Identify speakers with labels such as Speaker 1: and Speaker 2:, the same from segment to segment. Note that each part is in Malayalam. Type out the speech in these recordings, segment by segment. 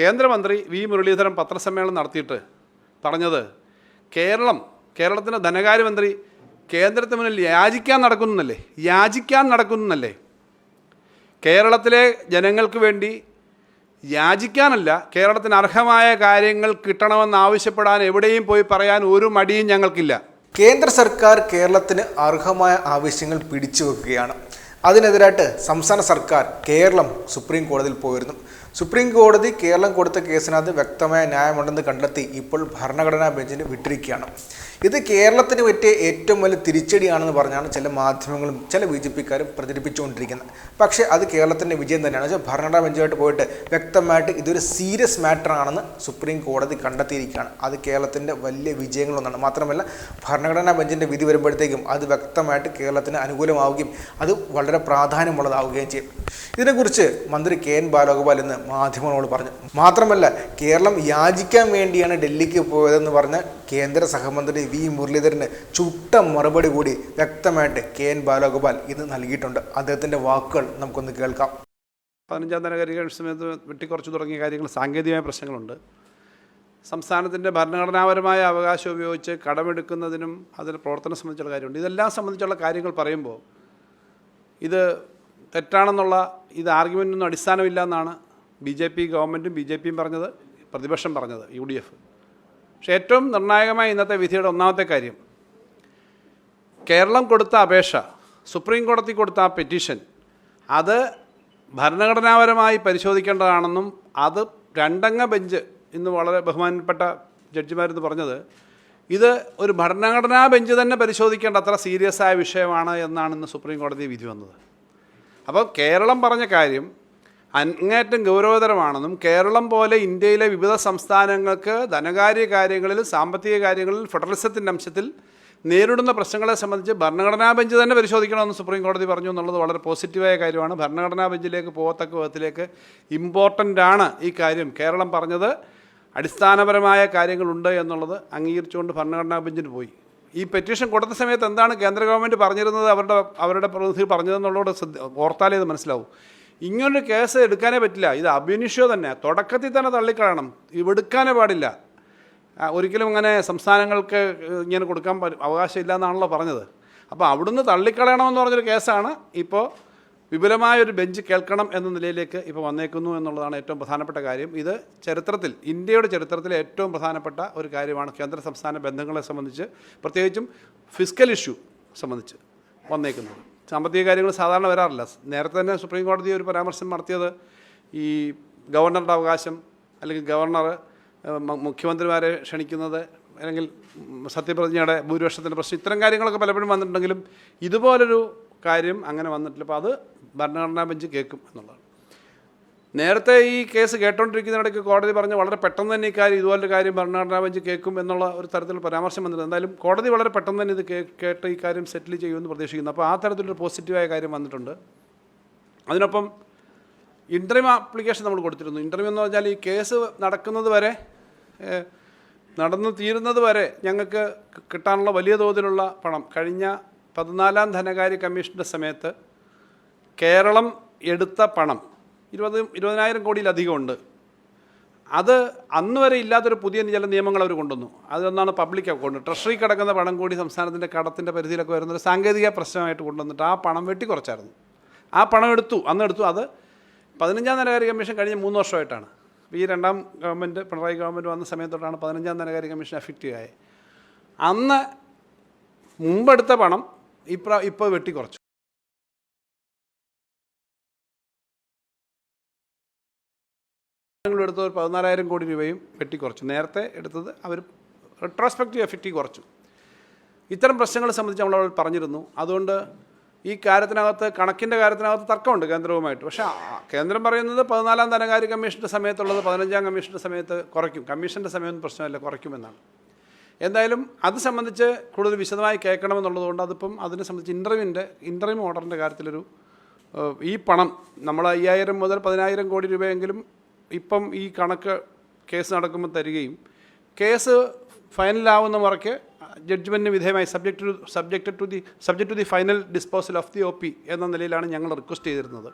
Speaker 1: കേന്ദ്രമന്ത്രി വി മുരളീധരൻ പത്രസമ്മേളനം നടത്തിയിട്ട് പറഞ്ഞത് കേരളം കേരളത്തിന്റെ ധനകാര്യമന്ത്രി കേന്ദ്രത്തിന് മുന്നിൽ യാചിക്കാൻ നടക്കുന്നല്ലേ യാചിക്കാൻ നടക്കുന്നല്ലേ കേരളത്തിലെ ജനങ്ങൾക്ക് വേണ്ടി യാചിക്കാനല്ല കേരളത്തിന് അർഹമായ കാര്യങ്ങൾ കിട്ടണമെന്ന് ആവശ്യപ്പെടാൻ എവിടെയും പോയി പറയാൻ ഒരു മടിയും ഞങ്ങൾക്കില്ല.
Speaker 2: കേന്ദ്ര സർക്കാർ കേരളത്തിന് അർഹമായ ആവശ്യങ്ങൾ പിടിച്ചു വെക്കുകയാണ്. അതിനെതിരായിട്ട് സംസ്ഥാന സർക്കാർ കേരളം സുപ്രീം കോടതിയിൽ പോയിരുന്നു. സുപ്രീം കോടതി കേരളം കൊടുത്ത കേസിനകത്ത് വ്യക്തമായ ന്യായമുണ്ടെന്ന് കണ്ടെത്തി ഇപ്പോൾ ഭരണഘടനാ ബെഞ്ചിന് വിട്ടിരിക്കുകയാണ്. ഇത് കേരളത്തിന് പറ്റിയ ഏറ്റവും വലിയ തിരിച്ചടിയാണെന്ന് പറഞ്ഞാണ് ചില മാധ്യമങ്ങളും ചില ബി ജെ പിക്കാരും പ്രചരിപ്പിച്ചുകൊണ്ടിരിക്കുന്നത്. പക്ഷേ അത് കേരളത്തിന്റെ വിജയം തന്നെയാണ്. വെച്ചാൽ ഭരണഘടനാ ബെഞ്ചുമായിട്ട് പോയിട്ട് വ്യക്തമായിട്ട് ഇതൊരു സീരിയസ് മാറ്റർ ആണെന്ന് സുപ്രീം കോടതി കണ്ടെത്തിയിരിക്കുകയാണ്. അത് കേരളത്തിന്റെ വലിയ വിജയങ്ങളൊന്നാണ്. മാത്രമല്ല ഭരണഘടനാ ബെഞ്ചിന്റെ വിധി വരുമ്പോഴത്തേക്കും അത് വ്യക്തമായിട്ട് കേരളത്തിന് അനുകൂലമാവുകയും അത് വളരെ പ്രാധാന്യമുള്ളതാവുകയും ചെയ്യും. ഇതിനെക്കുറിച്ച് മന്ത്രി കെ എൻ ബാലഗോപാൽ ഇന്ന് മാധ്യമങ്ങളോട് പറഞ്ഞു. മാത്രമല്ല കേരളം യാചിക്കാൻ വേണ്ടിയാണ് ഡൽഹിക്ക് പോയതെന്ന് പറഞ്ഞ കേന്ദ്ര സഹമന്ത്രി വി മുരളീധരന് ചുട്ട മറുപടി കൂടി വ്യക്തമായിട്ട് കെ എൻ ബാലഗോപാൽ ഇന്ന് നൽകിയിട്ടുണ്ട്. അദ്ദേഹത്തിന്റെ വാക്കുകൾ നമുക്കൊന്ന് കേൾക്കാം.
Speaker 1: പതിനഞ്ചാം ധനകാര്യ സമയത്ത് വെട്ടിക്കുറച്ചു തുടങ്ങിയ കാര്യങ്ങൾ സാങ്കേതികമായ പ്രശ്നങ്ങളുണ്ട്. സംസ്ഥാനത്തിന്റെ ഭരണഘടനാപരമായ അവകാശം ഉപയോഗിച്ച് കടമെടുക്കുന്നതിനും അതിൽ പ്രവർത്തനം സംബന്ധിച്ചുള്ള കാര്യമുണ്ട്. ഇതെല്ലാം സംബന്ധിച്ചുള്ള കാര്യങ്ങൾ പറയുമ്പോൾ ഇത് തെറ്റാണെന്നുള്ള ഇത് ആർഗ്യുമെന്റൊന്നും അടിസ്ഥാനമില്ല എന്നാണ് ബി ജെ പി ഗവൺമെന്റും ബി ജെ പിയും പറഞ്ഞത് പ്രതിപക്ഷം പറഞ്ഞത് യു ഡി എഫ്. പക്ഷേ ഏറ്റവും നിർണായകമായ ഇന്നത്തെ വിധിയുടെ ഒന്നാമത്തെ കാര്യം കേരളം കൊടുത്ത അപേക്ഷ സുപ്രീം കോടതി കൊടുത്ത ആ പെറ്റീഷൻ അത് ഭരണഘടനാപരമായി പരിശോധിക്കേണ്ടതാണെന്നും അത് രണ്ടംഗ ബെഞ്ച് ഇന്ന് വളരെ ബഹുമാനപ്പെട്ട ജഡ്ജിമാരെന്ന് പറഞ്ഞത് ഇത് ഒരു ഭരണഘടനാ ബെഞ്ച് തന്നെ പരിശോധിക്കേണ്ട അത്ര സീരിയസ് ആയ വിഷയമാണ് എന്നാണ് ഇന്ന് സുപ്രീം കോടതി വിധി വന്നത്. അപ്പോൾ കേരളം പറഞ്ഞ കാര്യം അങ്ങേറ്റം ഗൗരവതരമാണെന്നും കേരളം പോലെ ഇന്ത്യയിലെ വിവിധ സംസ്ഥാനങ്ങൾക്ക് ധനകാര്യ കാര്യങ്ങളിൽ സാമ്പത്തിക കാര്യങ്ങളിൽ ഫെഡറലിസത്തിന്റെ അംശത്തിൽ നേരിടുന്ന പ്രശ്നങ്ങളെ സംബന്ധിച്ച് ഭരണഘടനാ ബെഞ്ച് തന്നെ പരിശോധിക്കണമെന്ന് സുപ്രീം കോടതി പറഞ്ഞു എന്നുള്ളത് വളരെ പോസിറ്റീവായ കാര്യമാണ്. ഭരണഘടനാ ബെഞ്ചിലേക്ക് പോകത്തക്ക വിധത്തിലേക്ക് ഇമ്പോർട്ടന്റ് ആണ് ഈ കാര്യം. കേരളം പറഞ്ഞത് അടിസ്ഥാനപരമായ കാര്യങ്ങളുണ്ട് എന്നുള്ളത് അംഗീകരിച്ചുകൊണ്ട് ഭരണഘടനാ ബെഞ്ചിന് പോയി. ഈ പെറ്റീഷൻ കൊടുത്ത സമയത്ത് എന്താണ് കേന്ദ്ര ഗവൺമെന്റ് പറഞ്ഞിരുന്നത്? അവരുടെ അവരുടെ പ്രതിനിധി പറഞ്ഞതെന്നുള്ളത് ഓർത്താലേ ഇത് മനസ്സിലാവും. ഇങ്ങനൊരു കേസ് എടുക്കാനേ പറ്റില്ല. ഇത് അഭിനിഷ്യോ തന്നെ. തുടക്കത്തിൽ തന്നെ തള്ളിക്കളയണം. എടുക്കാനേ പാടില്ല. ഒരിക്കലും ഇങ്ങനെ സംസ്ഥാനങ്ങൾക്ക് ഇങ്ങനെ കൊടുക്കാൻ അവകാശമില്ല എന്നാണല്ലോ പറഞ്ഞത്. അപ്പോൾ അവിടുന്ന് തള്ളിക്കളയണമെന്ന് പറഞ്ഞൊരു കേസാണ്. ഇപ്പോൾ വിപുലമായൊരു ബെഞ്ച് കേൾക്കണം എന്ന നിലയിലേക്ക് ഇപ്പോൾ വന്നേക്കുന്നു എന്നുള്ളതാണ് ഏറ്റവും പ്രധാനപ്പെട്ട കാര്യം. ഇത് ചരിത്രത്തിൽ ഇന്ത്യയുടെ ചരിത്രത്തിലെ ഏറ്റവും പ്രധാനപ്പെട്ട ഒരു കാര്യമാണ് കേന്ദ്ര സംസ്ഥാന ബന്ധങ്ങളെ സംബന്ധിച്ച് പ്രത്യേകിച്ചും ഫിസിക്കൽ ഇഷ്യൂ സംബന്ധിച്ച് വന്നേക്കുന്നത്. സാമ്പത്തിക കാര്യങ്ങൾ സാധാരണ വരാറില്ല. നേരത്തെ തന്നെ സുപ്രീം കോടതി ഒരു പരാമർശം നടത്തിയത് ഈ ഗവർണറുടെ അവകാശം അല്ലെങ്കിൽ ഗവർണർ മുഖ്യമന്ത്രിമാരെ ക്ഷണിക്കുന്നത് അല്ലെങ്കിൽ സത്യപ്രതിജ്ഞയുടെ ഭൂരിപക്ഷത്തിന്റെ പ്രശ്നം ഇത്തരം കാര്യങ്ങളൊക്കെ പലപ്പോഴും വന്നിട്ടുണ്ടെങ്കിലും ഇതുപോലൊരു കാര്യം അങ്ങനെ വന്നിട്ടില്ല. അപ്പോൾ അത് ഭരണഘടനാ ബെഞ്ച് കേൾക്കും എന്നുള്ളതാണ്. നേരത്തെ ഈ കേസ് കേട്ടോണ്ടിരിക്കുന്നതിടയ്ക്ക് കോടതി പറഞ്ഞ് വളരെ പെട്ടെന്ന് തന്നെ ഈ കാര്യം ഇതുപോലൊരു കാര്യം ഭരണഘടനാ ബെഞ്ച് കേൾക്കും എന്നുള്ള ഒരു തരത്തിൽ പരാമർശം വന്നിട്ടുണ്ട് എന്തായാലും കോടതി വളരെ പെട്ടെന്ന് തന്നെ ഇത് കേട്ട് ഈ കാര്യം സെറ്റിൽ ചെയ്യുമെന്ന് പ്രതീക്ഷിക്കുന്നു. അപ്പോൾ ആ തരത്തിലൊരു പോസിറ്റീവായ കാര്യം വന്നിട്ടുണ്ട്. അതിനൊപ്പം ഇന്റർവ്യൂ ആപ്ലിക്കേഷൻ നമ്മൾ കൊടുത്തിരുന്നു. ഇന്റർവ്യൂ എന്ന് പറഞ്ഞാൽ ഈ കേസ് നടക്കുന്നത് വരെ നടന്നു തീരുന്നത് വരെ ഞങ്ങൾക്ക് കിട്ടാനുള്ള വലിയ തോതിലുള്ള പണം കഴിഞ്ഞ പതിനാലാം ധനകാര്യ കമ്മീഷന്റെ സമയത്ത് കേരളം എടുത്ത പണം ഇരുപത് ഇരുപതിനായിരം കോടിയിലധികം ഉണ്ട് അത് അന്ന് വരെ ഇല്ലാത്തൊരു പുതിയ ചില നിയമങ്ങൾ അവർ കൊണ്ടുവന്നു. അതൊന്നാണ് പബ്ലിക് അക്കൗണ്ട്. ട്രഷറി കിടക്കുന്ന പണം കൂടി സംസ്ഥാനത്തിന്റെ കടത്തിന്റെ പരിധിയിലൊക്കെ വരുന്നൊരു സാങ്കേതിക പ്രശ്നമായിട്ട് കൊണ്ടുവന്നിട്ട് ആ പണം വെട്ടിക്കുറച്ചായിരുന്നു ആ പണം എടുത്തു. അന്ന് എടുത്തു. അത് പതിനഞ്ചാം ധനകാര്യ കമ്മീഷൻ കഴിഞ്ഞ മൂന്ന് വർഷമായിട്ടാണ്. ഈ രണ്ടാം ഗവൺമെന്റ് പിണറായി ഗവൺമെന്റ് വന്ന സമയത്തോട്ടാണ് പതിനഞ്ചാം ധനകാര്യ കമ്മീഷൻ എഫക്റ്റീവ് ആയത്. അന്ന് മുമ്പെടുത്ത പണം ഇപ്രാ ഇപ്പോൾ വെട്ടിക്കുറച്ചു ഞങ്ങൾ എടുത്തത് ഒരു പതിനാലായിരം കോടി രൂപയും വെട്ടിക്കുറച്ചു നേരത്തെ എടുത്തത് അവർ റെട്രോസ്പെക്റ്റീവ് എഫക്റ്റീവ് കുറച്ചു. ഇത്തരം പ്രശ്നങ്ങളെ സംബന്ധിച്ച് നമ്മൾ അവിടെ പറഞ്ഞിരുന്നു. അതുകൊണ്ട് ഈ കാര്യത്തിനകത്ത് കണക്കിന്റെ കാര്യത്തിനകത്ത് തർക്കമുണ്ട് കേന്ദ്രവുമായിട്ട്. പക്ഷേ കേന്ദ്രം പറയുന്നത് പതിനാലാം ധനകാര്യ കമ്മീഷന്റെ സമയത്തുള്ളത് പതിനഞ്ചാം കമ്മീഷന്റെ സമയത്ത് കുറയ്ക്കും. കമ്മീഷന്റെ സമയമൊന്നും പ്രശ്നമല്ല കുറയ്ക്കുമെന്നാണ്. എന്തായാലും അത് സംബന്ധിച്ച് കൂടുതൽ വിശദമായി കേൾക്കണമെന്നുള്ളതുകൊണ്ട് അതിപ്പം അതിനെ സംബന്ധിച്ച് ഇന്റർവ്യൂവിന്റെ ഇന്റർവ്യൂ ഓർഡറിന്റെ കാര്യത്തിലൊരു ഈ പണം നമ്മൾ അയ്യായിരം മുതൽ പതിനായിരം കോടി രൂപയെങ്കിലും ഇപ്പം ഈ കണക്ക് കേസ് നടക്കുമ്പോൾ തരികയും കേസ് ഫൈനലാവുന്ന മുറയ്ക്ക് ജഡ്ജ്മെന്റിന് വിധേയമായി subject to subject to the subject to the final disposal of the OP എന്ന നിലയിലാണ് ഞങ്ങൾ റിക്വസ്റ്റ് ചെയ്തിരുന്നത്.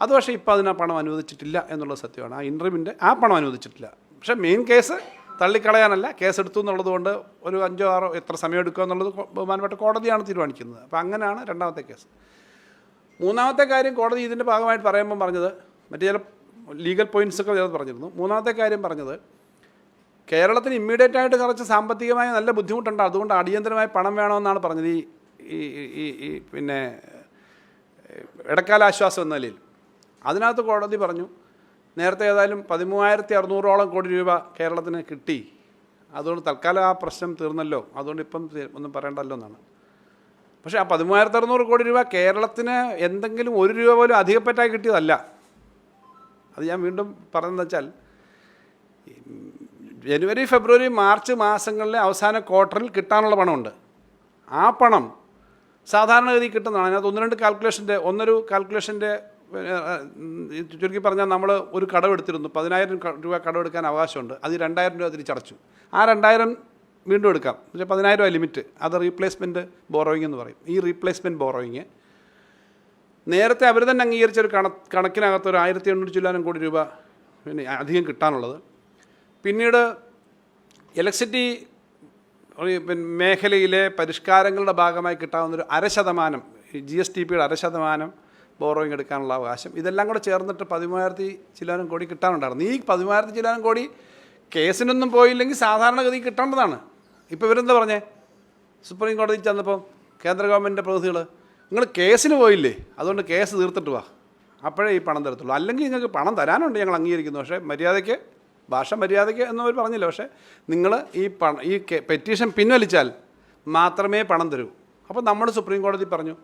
Speaker 1: അത് പക്ഷേ ഇപ്പോൾ അതിന് ആ പണം അനുവദിച്ചിട്ടില്ല എന്നുള്ളത് സത്യമാണ്. ആ ഇന്റർവ്യൂവിന്റെ ആ പണം അനുവദിച്ചിട്ടില്ല. പക്ഷേ മെയിൻ കേസ് തള്ളിക്കളയാനല്ല. കേസ് എടുത്തു എന്നുള്ളത് കൊണ്ട് ഒരു അഞ്ചോ ആറോ എത്ര സമയം എടുക്കുക എന്നുള്ളത് ബഹുമാനപ്പെട്ട കോടതിയാണ് തീരുമാനിക്കുന്നത്. അപ്പോൾ അങ്ങനെയാണ് രണ്ടാമത്തെ കേസ് മൂന്നാമത്തെ കാര്യം കോടതി ഇതിന്റെ ഭാഗമായിട്ട് പറയുമ്പോൾ പറഞ്ഞത് മറ്റു ചില ലീഗൽ പോയിൻസൊക്കെ ഒക്കെ പറഞ്ഞിരുന്നു. മൂന്നാമത്തെ കാര്യം പറഞ്ഞത് കേരളത്തിന് ഇമ്മീഡിയറ്റ് ആയിട്ട് കുറച്ച് സാമ്പത്തികമായി നല്ല ബുദ്ധിമുട്ടുണ്ട്. അതുകൊണ്ട് അടിയന്തരമായി പണം വേണമെന്നാണ് പറഞ്ഞത് ഈ ഈ ഈ ഈ പിന്നെ ഇടക്കാല ആശ്വാസം എന്ന നിലയിൽ. അതിനകത്ത് കോടതി പറഞ്ഞു നേരത്തെ ഏതായാലും പതിമൂവായിരത്തി അറുന്നൂറോളം കോടി രൂപ കേരളത്തിന് കിട്ടി. അതുകൊണ്ട് തൽക്കാലം ആ പ്രശ്നം തീർന്നല്ലോ. അതുകൊണ്ട് ഇപ്പം ഒന്നും പറയണ്ടല്ലോ എന്നാണ്. പക്ഷേ ആ പതിമൂവായിരത്തി അറുന്നൂറ് കോടി രൂപ കേരളത്തിന് എന്തെങ്കിലും ഒരു രൂപ പോലും അധികപ്പറ്റായി കിട്ടിയതല്ല. അത് ഞാൻ വീണ്ടും പറഞ്ഞതെന്ന് വെച്ചാൽ ജനുവരി ഫെബ്രുവരി മാർച്ച് മാസങ്ങളിലെ അവസാന ക്വാർട്ടറിൽ കിട്ടാനുള്ള പണമുണ്ട്. ആ പണം സാധാരണഗതി കിട്ടുന്നതാണ്. അതിനകത്ത് ഒന്ന് രണ്ട് കാൽക്കുലേഷന്റെ ഒന്നൊരു കാൽക്കുലേഷന്റെ ചുരുക്കി പറഞ്ഞാൽ നമ്മൾ ഒരു കടമെടുത്തിരുന്നു പതിനായിരം രൂപ കടമെടുക്കാൻ അവകാശമുണ്ട്. അത് രണ്ടായിരം രൂപ തിരിച്ചടച്ചു ആ രണ്ടായിരം വീണ്ടും എടുക്കാം. പക്ഷേ പതിനായിരം രൂപ ലിമിറ്റ്. അത് റീപ്ലേസ്മെന്റ് ബോറോയിങ് എന്ന് പറയും. ഈ റീപ്ലേസ്മെന്റ് ബോറോയിങ് നേരത്തെ അവർ തന്നെ അംഗീകരിച്ച ഒരു കണ കണക്കിനകത്ത് ഒരു ആയിരത്തി എണ്ണൂറ്റി ചില്ലാനം കോടി രൂപ പിന്നെ അധികം കിട്ടാനുള്ളത്. പിന്നീട് ഇലക്ട്രിസിറ്റി മേഖലയിലെ പരിഷ്കാരങ്ങളുടെ ഭാഗമായി കിട്ടാവുന്ന ഒരു അര ശതമാനം ജി എസ് ടി പിയുടെ അര ശതമാനം ബോറോയിങ് എടുക്കാനുള്ള അവകാശം ഇതെല്ലാം കൂടെ ചേർന്നിട്ട് പതിമൂവായിരത്തി ചില്ലാനം കോടി കിട്ടാനുണ്ടായിരുന്നു. ഈ പതിമൂവായിരത്തി ചില്ലാനം കോടി കേസിനൊന്നും പോയില്ലെങ്കിൽ സാധാരണഗതി കിട്ടേണ്ടതാണ്. ഇപ്പോൾ ഇവരെന്താ പറഞ്ഞേ? സുപ്രീം കോടതി ചെന്നപ്പോൾ കേന്ദ്ര ഗവൺമെന്റിന്റെ പ്രതിനിധികൾ നിങ്ങൾ കേസിന് പോയില്ലേ? അതുകൊണ്ട് കേസ് തീർത്തിട്ട് വാ. അപ്പോഴേ ഈ പണം തരത്തുള്ളൂ. അല്ലെങ്കിൽ നിങ്ങൾക്ക് പണം തരാനുണ്ട് ഞങ്ങൾ അംഗീകരിക്കുന്നു. പക്ഷേ മര്യാദയ്ക്ക് ഭാഷ മര്യാദയ്ക്ക് എന്നവർ പറഞ്ഞില്ല. പക്ഷേ നിങ്ങൾ ഈ പണം ഈ പെറ്റീഷൻ പിൻവലിച്ചാൽ മാത്രമേ പണം തരൂ. അപ്പോൾ നമ്മൾ സുപ്രീം കോടതി പറഞ്ഞു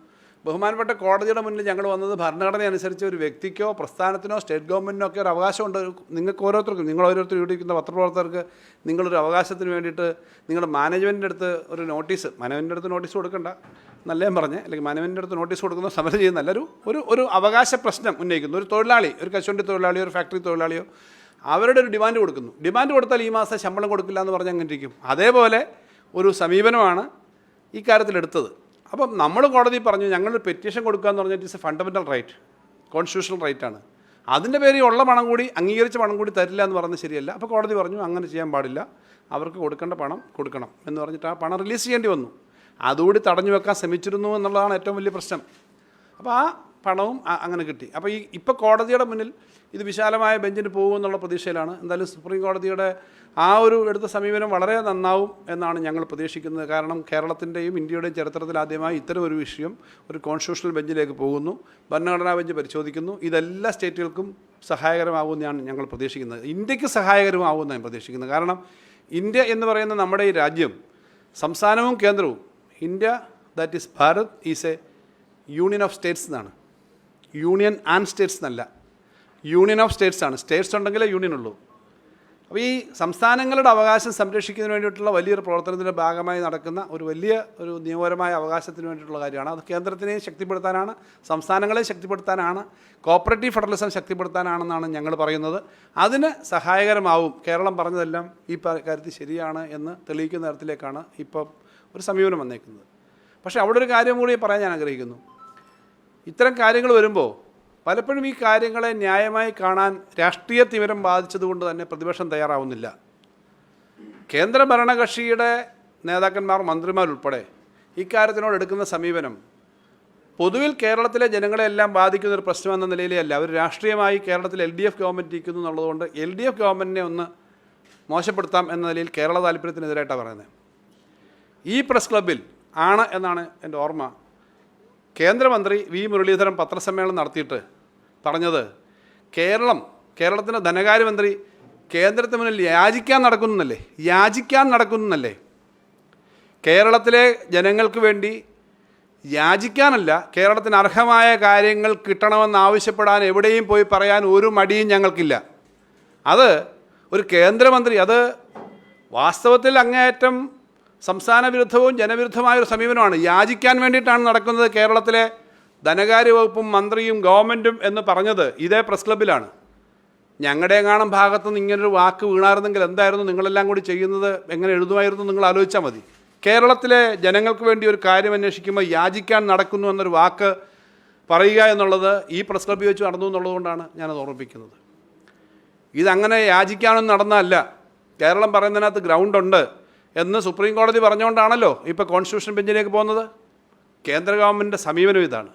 Speaker 1: ബഹുമാനപ്പെട്ട കോടതിയുടെ മുന്നിൽ ഞങ്ങൾ വന്നത് ഭരണഘടന അനുസരിച്ച് ഒരു വ്യക്തിക്കോ പ്രസ്ഥാനത്തിനോ സ്റ്റേറ്റ് ഗവൺമെന്റിനോ ഒക്കെ ഒരു അവകാശമുണ്ട്. നിങ്ങൾക്ക് ഓരോരുത്തർക്കും നിങ്ങൾ ഓരോരുത്തർ ഇടിക്കുന്ന പത്രപ്രവർത്തകർക്ക് നിങ്ങളൊരു അവകാശത്തിന് വേണ്ടിയിട്ട് നിങ്ങളുടെ മാനേജ്മെന്റിന്റെ അടുത്ത് ഒരു നോട്ടീസ് മാനേജ്മെന്റിന്റെ അടുത്ത് നോട്ടീസ് കൊടുക്കണ്ട. നല്ല പറഞ്ഞ്? അല്ലെങ്കിൽ മാനേജ്മെന്റിന്റെ അടുത്ത് നോട്ടീസ് കൊടുക്കുന്ന സമരം ചെയ്യുന്ന നല്ലൊരു ഒരു ഒരു അവകാശ പ്രശ്നം ഉന്നയിക്കുന്നു. ഒരു തൊഴിലാളി ഒരു കശുവണ്ടി തൊഴിലാളിയോ ഒരു ഫാക്ടറി തൊഴിലാളിയോ അവരുടെ ഒരു ഡിമാൻഡ് കൊടുക്കുന്നു. ഡിമാൻഡ് കൊടുത്താൽ ഈ മാസം ശമ്പളം കൊടുക്കില്ല എന്ന് പറഞ്ഞ് അങ്ങനെ ഇരിക്കും? അതേപോലെ ഒരു സമീപനമാണ് എടുത്തത് അപ്പം നമ്മൾ കോടതി പറഞ്ഞു ഞങ്ങൾ പെറ്റീഷൻ കൊടുക്കുക എന്ന് പറഞ്ഞാൽ it's a fundamental right constitutional right ആണ്. അതിന്റെ പേരിൽ ഉള്ള പണം കൂടി അംഗീകരിച്ച പണം കൂടി തരില്ല എന്ന് പറഞ്ഞത് ശരിയല്ല. അപ്പോൾ കോടതി പറഞ്ഞു അങ്ങനെ ചെയ്യാൻ പാടില്ല. അവർക്ക് കൊടുക്കേണ്ട പണം കൊടുക്കണം. എന്ന് പറഞ്ഞിട്ട് ആ പണം റിലീസ് ചെയ്യേണ്ടി വന്നു. അതുകൂടി തടഞ്ഞു വെക്കാൻ ശ്രമിച്ചിരുന്നു എന്നുള്ളതാണ് ഏറ്റവും വലിയ പ്രശ്നം. അപ്പോൾ ആ പണവും അങ്ങനെ കിട്ടി. അപ്പോൾ ഈ ഇപ്പോൾ കോടതിയുടെ മുന്നിൽ ഇത് വിശാലമായ ബെഞ്ചിന് പോകുമെന്നുള്ള പ്രതീക്ഷയിലാണ്. എന്തായാലും സുപ്രീം കോടതിയുടെ ആ ഒരു എടുത്ത സമീപനം വളരെ നന്നാവും എന്നാണ് ഞങ്ങൾ പ്രതീക്ഷിക്കുന്നത്. കാരണം കേരളത്തിന്റെയും ഇന്ത്യയുടെയും ചരിത്രത്തിൽ ആദ്യമായി ഇത്തരം ഒരു വിഷയം ഒരു കോൺസ്റ്റിറ്റ്യൂഷണൽ ബെഞ്ചിലേക്ക് പോകുന്നു. ഭരണഘടനാ ബെഞ്ച് പരിശോധിക്കുന്നു. ഇതെല്ലാ സ്റ്റേറ്റുകൾക്കും സഹായകരമാകുമെന്നാണ് ഞങ്ങൾ പ്രതീക്ഷിക്കുന്നത്. ഇന്ത്യയ്ക്ക് സഹായകരമാകുമെന്ന് ഞാൻ പ്രതീക്ഷിക്കുന്നത് കാരണം ഇന്ത്യ എന്ന് പറയുന്ന നമ്മുടെ ഈ രാജ്യം സംസ്ഥാനവും കേന്ദ്രവും. India that is Bharat is a union of states എന്നാണ്. യൂണിയൻ ആൻഡ് സ്റ്റേറ്റ്സ് എന്നല്ല. യൂണിയൻ ഓഫ് സ്റ്റേറ്റ്സ് ആണ്. സ്റ്റേറ്റ്സ് ഉണ്ടെങ്കിലേ യൂണിയൻ ഉള്ളൂ. അപ്പോൾ ഈ സംസ്ഥാനങ്ങളുടെ അവകാശം സംരക്ഷിക്കുന്നതിന് വേണ്ടിയിട്ടുള്ള വലിയൊരു പ്രവർത്തനത്തിന്റെ ഭാഗമായി നടക്കുന്ന ഒരു വലിയ ഒരു നിയമപരമായ അവകാശത്തിന് വേണ്ടിയിട്ടുള്ള കാര്യമാണ്. അത് കേന്ദ്രത്തിനെയും ശക്തിപ്പെടുത്താനാണ് സംസ്ഥാനങ്ങളെ ശക്തിപ്പെടുത്താനാണ് കോപ്പറേറ്റീവ് ഫെഡറലിസം ശക്തിപ്പെടുത്താനാണെന്നാണ് ഞങ്ങൾ പറയുന്നത്. അതിന് സഹായകരമാവും. കേരളം പറഞ്ഞതെല്ലാം ഈ കാര്യത്തിൽ ശരിയാണ് എന്ന് തെളിയിക്കുന്ന തരത്തിലേക്കാണ് ഇപ്പം ഒരു സമീപനം വന്നേക്കുന്നത്. പക്ഷേ അവിടെ ഒരു കാര്യം കൂടി പറയാൻ ഞാൻ ആഗ്രഹിക്കുന്നു. ഇത്തരം കാര്യങ്ങൾ വരുമ്പോൾ പലപ്പോഴും ഈ കാര്യങ്ങളെ ന്യായമായി കാണാൻ രാഷ്ട്രീയ തിമിരം ബാധിച്ചതുകൊണ്ട് തന്നെ പ്രതിപക്ഷം തയ്യാറാവുന്നില്ല. കേന്ദ്ര ഭരണകക്ഷിയുടെ നേതാക്കന്മാർ മന്ത്രിമാരുൾപ്പെടെ ഇക്കാര്യത്തിനോട് എടുക്കുന്ന സമീപനം പൊതുവിൽ കേരളത്തിലെ ജനങ്ങളെല്ലാം ബാധിക്കുന്ന ഒരു പ്രശ്നമെന്ന നിലയിലല്ല നിലയിലേ അവർ രാഷ്ട്രീയമായി കേരളത്തിൽ എൽ ഡി എഫ് ഗവൺമെന്റ് ഇരിക്കുന്നു എന്നുള്ളതുകൊണ്ട് എൽ ഡി എഫ് ഗവൺമെന്റിനെ ഒന്ന് മോശപ്പെടുത്താം എന്ന നിലയിൽ കേരള താല്പര്യത്തിനെതിരായിട്ടാണ് പറയുന്നത്. ഈ പ്രസ് ക്ലബിൽ ആണ് എന്നാണ് എന്റെ ഓർമ്മ. കേന്ദ്രമന്ത്രി വി മുരളീധരൻ പത്രസമ്മേളനം നടത്തിയിട്ട് പറഞ്ഞത് കേരളം കേരളത്തിന്റെ ധനകാര്യമന്ത്രി കേന്ദ്രത്തിന് മുന്നിൽ യാചിക്കാൻ നടക്കുന്നല്ലേ യാചിക്കാൻ നടക്കുന്നല്ലേ കേരളത്തിലെ ജനങ്ങൾക്ക് വേണ്ടി യാചിക്കാനല്ല കേരളത്തിന് അർഹമായ കാര്യങ്ങൾ കിട്ടണമെന്ന് ആവശ്യപ്പെടാൻ എവിടെയും പോയി പറയാൻ ഒരു മടിയും ഞങ്ങൾക്കില്ല. അത് ഒരു കേന്ദ്രമന്ത്രി അത് വാസ്തവത്തിൽ അങ്ങേയറ്റം സംസ്ഥാന വിരുദ്ധവും ജനവിരുദ്ധമായ ഒരു സമീപനമാണ്. യാചിക്കാൻ വേണ്ടിയിട്ടാണ് നടക്കുന്നത് കേരളത്തിലെ ധനകാര്യ വകുപ്പും മന്ത്രിയും ഗവൺമെന്റും എന്ന് പറഞ്ഞത് ഇതേ പ്രസ് ക്ലബിലാണ് ഞങ്ങളുടെ എങ്ങാണം ഭാഗത്തു നിന്ന് ഇങ്ങനൊരു വാക്ക് വീണായിരുന്നെങ്കിൽ എന്തായിരുന്നു നിങ്ങളെല്ലാം കൂടി ചെയ്യുന്നത്? എങ്ങനെ എഴുതുമായിരുന്നു നിങ്ങൾ ആലോചിച്ചാൽ മതി. കേരളത്തിലെ ജനങ്ങൾക്ക് വേണ്ടി ഒരു കാര്യം അന്വേഷിക്കുമ്പോൾ യാചിക്കാൻ നടക്കുന്നു എന്നൊരു വാക്ക് പറയുക എന്നുള്ളത് ഈ പ്രസ് ക്ലബ്ബിൽ വെച്ച് നടന്നു എന്നുള്ളതുകൊണ്ടാണ് ഞാനത് ഓർമ്മിപ്പിക്കുന്നത്. ഇതങ്ങനെ യാചിക്കാനൊന്നും നടന്നതല്ല. കേരളം പറയുന്നതിനകത്ത് ഗ്രൗണ്ടുണ്ട് എന്ന് സുപ്രീം കോടതി പറഞ്ഞുകൊണ്ടാണല്ലോ ഇപ്പോൾ കോൺസ്റ്റിറ്റ്യൂഷൻ ബെഞ്ചിലേക്ക് പോകുന്നത്. കേന്ദ്ര ഗവൺമെന്റിന്റെ സമീപനം ഇതാണ്.